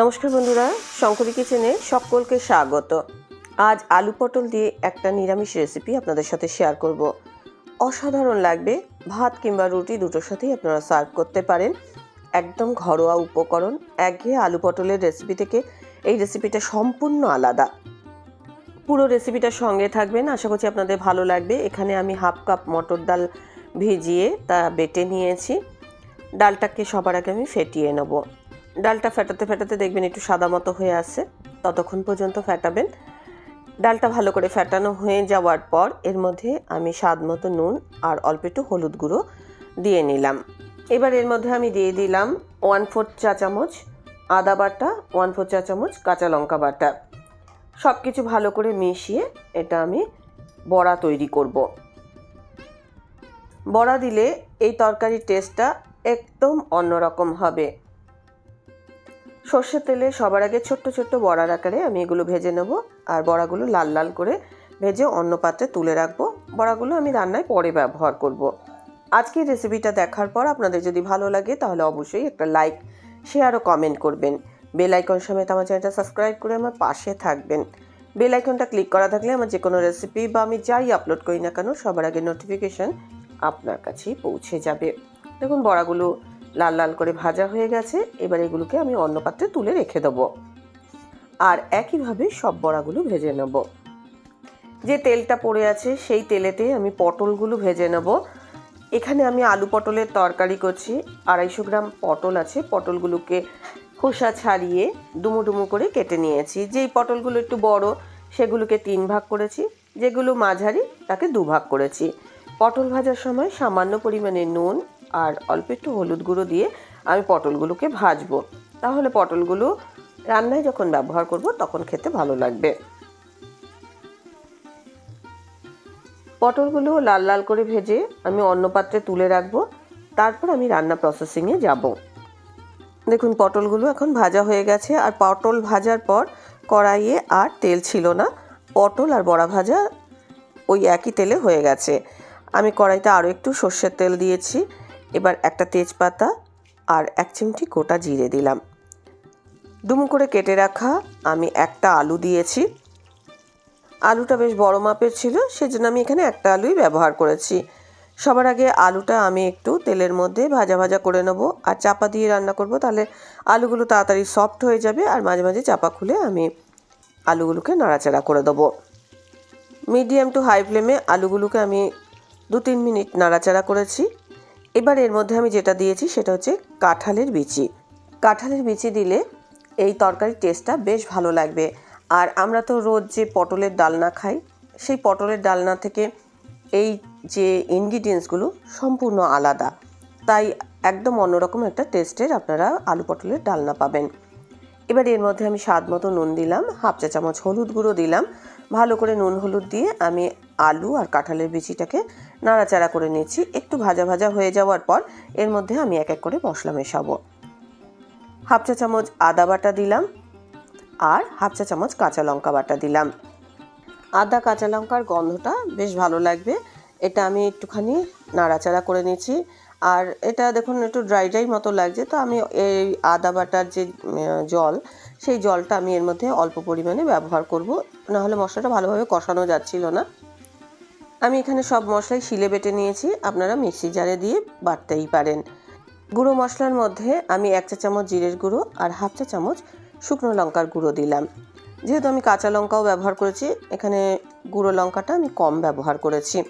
নমস্কার বন্ধুরা, শঙ্করী কিচেনে সকলকে স্বাগত। আজ আলু পটল দিয়ে একটা নিরামিষ রেসিপি আপনাদের সাথে শেয়ার করব। অসাধারণ লাগবে, ভাত কিংবা রুটি দুটোর সাথেই আপনারা সার্ভ করতে পারেন। একদম ঘরোয়া উপকরণ একঘেয়ে আলু পটলের রেসিপি থেকে এই রেসিপিটা সম্পূর্ণ আলাদা। পুরো রেসিপিটার সঙ্গে থাকবেন, আশা করছি আপনাদের ভালো লাগবে। এখানে আমি হাফ কাপ মটর ডাল ভিজিয়ে তা বেটে নিয়েছি। ডালটাকে সবার আগে আমি ফেটিয়ে নেব। ডালটা ফেটাতে ফেটাতে দেখবেন একটু সাদা মতো হয়ে আসছে ততক্ষণ পর্যন্ত ফেটাবেন। ডালটা ভালো করে ফেটানো হয়ে যাওয়ার পর এর মধ্যে আমি স্বাদ মতো নুন আর অল্প একটু হলুদ গুঁড়ো দিয়ে নিলাম। এবার এর মধ্যে আমি দিয়ে দিলাম ওয়ান ফোর চা চামচ আদা বাটা, ওয়ান ফোর চা চামচ কাঁচা লঙ্কা বাটা। সব কিছু ভালো করে মিশিয়ে এটা আমি বড়া তৈরি করব। বড়া দিলে এই তরকারির টেস্টটা একদম অন্যরকম হবে। সর্ষের তেলে সবার আগে ছোট্ট ছোট্ট বড়ার আকারে আমি এগুলো ভেজে নেব। আর বড়াগুলো লাল লাল করে ভেজে অন্য পাত্রে তুলে রাখব। বড়াগুলো আমি রান্নায় পরে ব্যবহার করব। আজকের রেসিপিটা দেখার পর আপনাদের যদি ভালো লাগে তাহলে অবশ্যই একটা লাইক, শেয়ার ও কমেন্ট করবেন। বেল আইকন সমেত আমার চ্যানেলটা সাবস্ক্রাইব করে আমার পাশে থাকবেন। বেল আইকনটা ক্লিক করা থাকলে আমার যে কোনো রেসিপি বা আমি যাই আপলোড করি না কেন সবার আগে নোটিফিকেশন আপনার কাছেই পৌঁছে যাবে। দেখুন, বড়াগুলো লাল লাল করে ভাজা হয়ে গেছে। এবার এগুলোকে আমি অন্য পাত্রে তুলে রেখে দেবো। আর একইভাবে সব বড়াগুলো ভেজে নেব। যে তেলটা পড়ে আছে, সেই তেলেতে আমি পটলগুলো ভেজে নেব। এখানে আমি আলু পটলের তরকারি করছি। আড়াইশো গ্রাম পটল আছে। পটলগুলোকে খোসা ছাড়িয়ে ডুমো ডুমো করে কেটে নিয়েছি। যেই পটলগুলো একটু বড়, সেগুলোকে তিন ভাগ করেছি। যেগুলো মাঝারি, তাকে দু ভাগ করেছি। পটল ভাজার সময় সামান্য পরিমাণে নুন আর অল্প একটু হলুদ গুঁড়ো দিয়ে আমি পটলগুলোকে ভাজবো। তাহলে পটলগুলো রান্নায় যখন ব্যবহার করব তখন খেতে ভালো লাগবে। পটলগুলো লাল লাল করে ভেজে আমি অন্য পাত্রে তুলে রাখব। তারপর আমি রান্না প্রসেসিংয়ে যাব। দেখুন, পটলগুলো এখন ভাজা হয়ে গেছে। আর পটল ভাজার পর কড়াইয়ে আর তেল ছিল না। পটল আর বড়া ভাজা ওই একই তেলে হয়ে গেছে। আমি কড়াইতে আরও একটু সর্ষের তেল দিয়েছি। এবার একটা তেজপাতা আর এক চিমটি গোটা জিরে দিলাম। ডুমু করে কেটে রাখা আমি একটা আলু দিয়েছি। আলুটা বেশ বড় মাপের ছিল, সেজন্য আমি এখানে একটা আলুই ব্যবহার করেছি। সবার আগে আলুটা আমি একটু তেলের মধ্যে ভাজা ভাজা করে নেব আর চাপা দিয়ে রান্না করব, তাহলে আলুগুলো তাড়াতাড়ি সফট হয়ে যাবে আর মাঝে মাঝে চাপা খুলে আমি আলুগুলোকে নাড়াচাড়া করে দেবো। মিডিয়াম টু হাই ফ্লেমে আলুগুলোকে আমি দু তিন মিনিট নাড়াচাড়া করেছি। এবার এর মধ্যে আমি যেটা দিয়েছি সেটা হচ্ছে কাঁঠালের বিচি। কাঁঠালের বিচি দিলে এই তরকারির টেস্টটা বেশ ভালো লাগবে। আর আমরা তো রোজ যে পটলের ডালনা খাই, সেই পটলের ডালনা থেকে এই যে ইনগ্রিডিয়েন্টসগুলো সম্পূর্ণ আলাদা। তাই একদম অন্যরকম একটা টেস্টের আপনারা আলু পটলের ডালনা পাবেন। এবার এর মধ্যে আমি স্বাদ মতো নুন দিলাম, হাফ চা চামচ হলুদ গুঁড়ো দিলাম ভালো করে নুন, হলুদ দিয়ে আমি আলু আর কাঁঠালের বিচিটাকে নাড়াচাড়া করে নিয়েছি একটু ভাজা ভাজা হয়ে যাওয়ার পর এর মধ্যে আমি এক এক করে মশলা মেশাবো। হাফ চা চামচ আদা বাটা দিলাম আর হাফ চা চামচ কাঁচা লঙ্কা বাটা দিলাম। আদা কাঁচা লঙ্কার গন্ধটা বেশ ভালো লাগবে। এটা আমি একটুখানি নাড়াচাড়া করে নিয়েছি আর এটা দেখুন, একটু ড্রাই ড্রাই মতো লাগছে। তো আমি এই আদা বাটার যে জল সেই জলটা আমি এর মধ্যে অল্প পরিমাণে ব্যবহার করব। নাহলে মশলাটা ভালোভাবে কষানো যাচ্ছিল না। আমি এখানে সব মশলাই শিলে বেটে নিয়েছি। আপনারা মিক্সি জারে দিয়ে বাটতেই পারেন। গুঁড়ো মশলার মধ্যে আমি এক চা চামচ জিরের গুঁড়ো আর হাফ চা চামচ শুকনো লঙ্কার গুঁড়ো দিলাম। যেহেতু আমি কাঁচা লঙ্কাও ব্যবহার করেছি, এখানে গুঁড়ো লঙ্কাটা আমি কম ব্যবহার করেছি।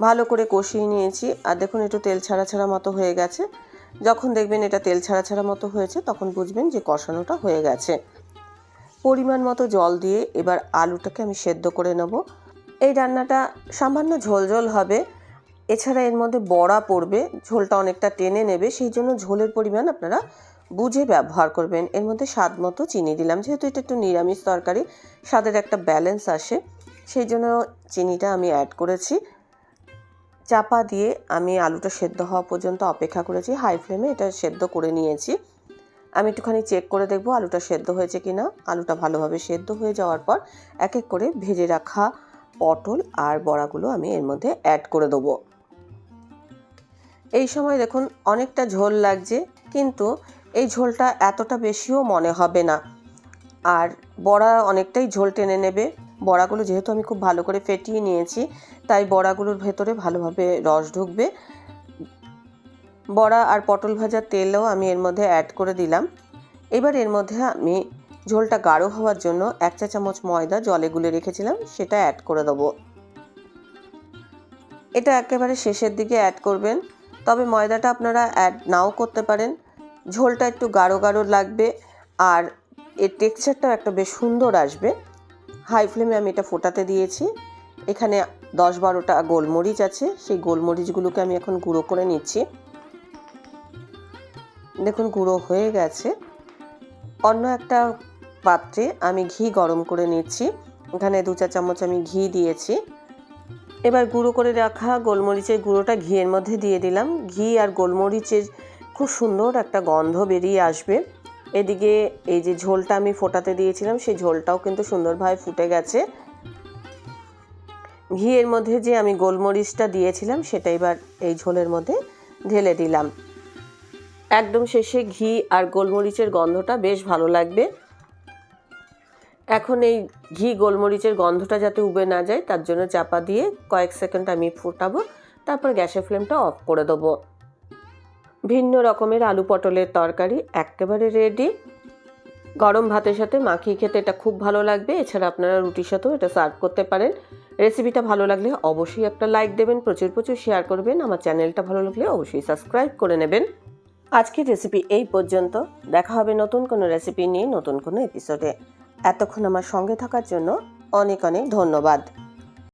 ভালো করে কষিয়ে নিয়েছি। আর দেখুন, একটু তেল ছাড়া ছাড়া মতো হয়ে গেছে। যখন দেখবেন এটা তেল ছাড়া ছাড়া মতো হয়েছে, তখন বুঝবেন যে কষানোটা হয়ে গেছে। পরিমাণ মতো জল দিয়ে এবার আলুটাকে আমি সেদ্ধ করে নেব। এই রান্নাটা সামান্য ঝোল ঝোল হবে। এছাড়া এর মধ্যে বড়া পড়বে, ঝোলটা অনেকটা টেনে নেবে, সেই জন্য ঝোলের পরিমাণ আপনারা বুঝে ব্যবহার করবেন। এর মধ্যে স্বাদ মতো চিনি দিলাম, যেহেতু এটা একটু নিরামিষ তরকারি, স্বাদের একটা ব্যালেন্স আসে। সেই জন্য চিনিটা আমি অ্যাড করেছি। চাপা দিয়ে আমি আলুটা সেদ্ধ হওয়া পর্যন্ত অপেক্ষা করেছি হাই ফ্লেমে এটা সেদ্ধ করে নিয়েছি। আমি একটুখানি চেক করে দেখব আলুটা সেদ্ধ হয়েছে কি না আলুটা ভালোভাবে সেদ্ধ হয়ে যাওয়ার পর এক এক করে ভেজে রাখা পটল আর বড়াগুলো আমি এর মধ্যে অ্যাড করে দেবো। এই সময় দেখুন অনেকটা ঝোল লাগছে, কিন্তু এই ঝোলটা এতটা বেশিও মনে হবে না। আর বড়া অনেকটাই ঝোল টেনে নেবে। বড়াগুলো যেহেতু আমি খুব ভালো করে ফেটিয়ে নিয়েছি, তাই বড়াগুলোর ভেতরে ভালোভাবে রস ঢুকবে। বড়া আর পটল ভাজার তেলও আমি এর মধ্যে অ্যাড করে দিলাম। এবার এর মধ্যে আমি ঝোলটা গাঢ় হওয়ার জন্য এক চা চামচ ময়দা জলে গুলে রেখেছিলাম, সেটা অ্যাড করে দেবো। এটা একেবারে শেষের দিকে অ্যাড করবেন। তবে ময়দাটা আপনারা অ্যাড নাও করতে পারেন। ঝোলটা একটু গাঢ় গাঢ় লাগবে আর এর টেক্সচারটাও একটা বেশ সুন্দর আসবে। হাই ফ্লেমে আমি এটা ফোটাতে দিয়েছি। এখানে দশ বারোটা গোলমরিচ আছে। সেই গোলমরিচগুলোকে আমি এখন গুঁড়ো করে নিচ্ছি। দেখুন, গুঁড়ো হয়ে গেছে। অন্য একটা পাত্রে আমি ঘি গরম করে নিচ্ছি। এখানে দু চা চামচ আমি ঘি দিয়েছি। এবার গুঁড়ো করে রাখা গোলমরিচের গুঁড়োটা ঘিয়ের মধ্যে দিয়ে দিলাম। ঘি আর গোলমরিচের খুব সুন্দর একটা গন্ধ বেরিয়ে আসবে। এদিকে এই যে ঝোলটা আমি ফোটাতে দিয়েছিলাম, সেই ঝোলটাও কিন্তু সুন্দরভাবে ফুটে গেছে। ঘিয়ের মধ্যে যে আমি গোলমরিচটা দিয়েছিলাম, সেটা এবার এই ঝোলের মধ্যে ঢেলে দিলাম। একদম শেষে ঘি আর গোলমরিচের গন্ধটা বেশ ভালো লাগবে। এখন এই ঘি গোলমরিচের গন্ধটা যাতে উবে না যায়, তার জন্য চাপা দিয়ে কয়েক সেকেন্ড আমি ফুটাবো, তারপর গ্যাসের ফ্লেমটা অফ করে দেবো। ভিন্ন রকমের আলু পটলের তরকারি, একেবারে রেডি গরম ভাতের সাথে মাখিয়ে খেতে এটা খুব ভালো লাগবে। এছাড়া আপনারা রুটির সাথেও এটা সার্ভ করতে পারেন। রেসিপিটা ভালো লাগলে অবশ্যই একটা লাইক দেবেন, প্রচুর প্রচুর শেয়ার করবেন। আমার চ্যানেলটা ভালো লাগলে অবশ্যই সাবস্ক্রাইব করে নেবেন। আজকের রেসিপি এই পর্যন্ত। দেখা হবে নতুন কোনো রেসিপি নিয়ে নতুন কোনো এপিসোডে এতক্ষণ আমার সঙ্গে থাকার জন্য অনেক অনেক ধন্যবাদ।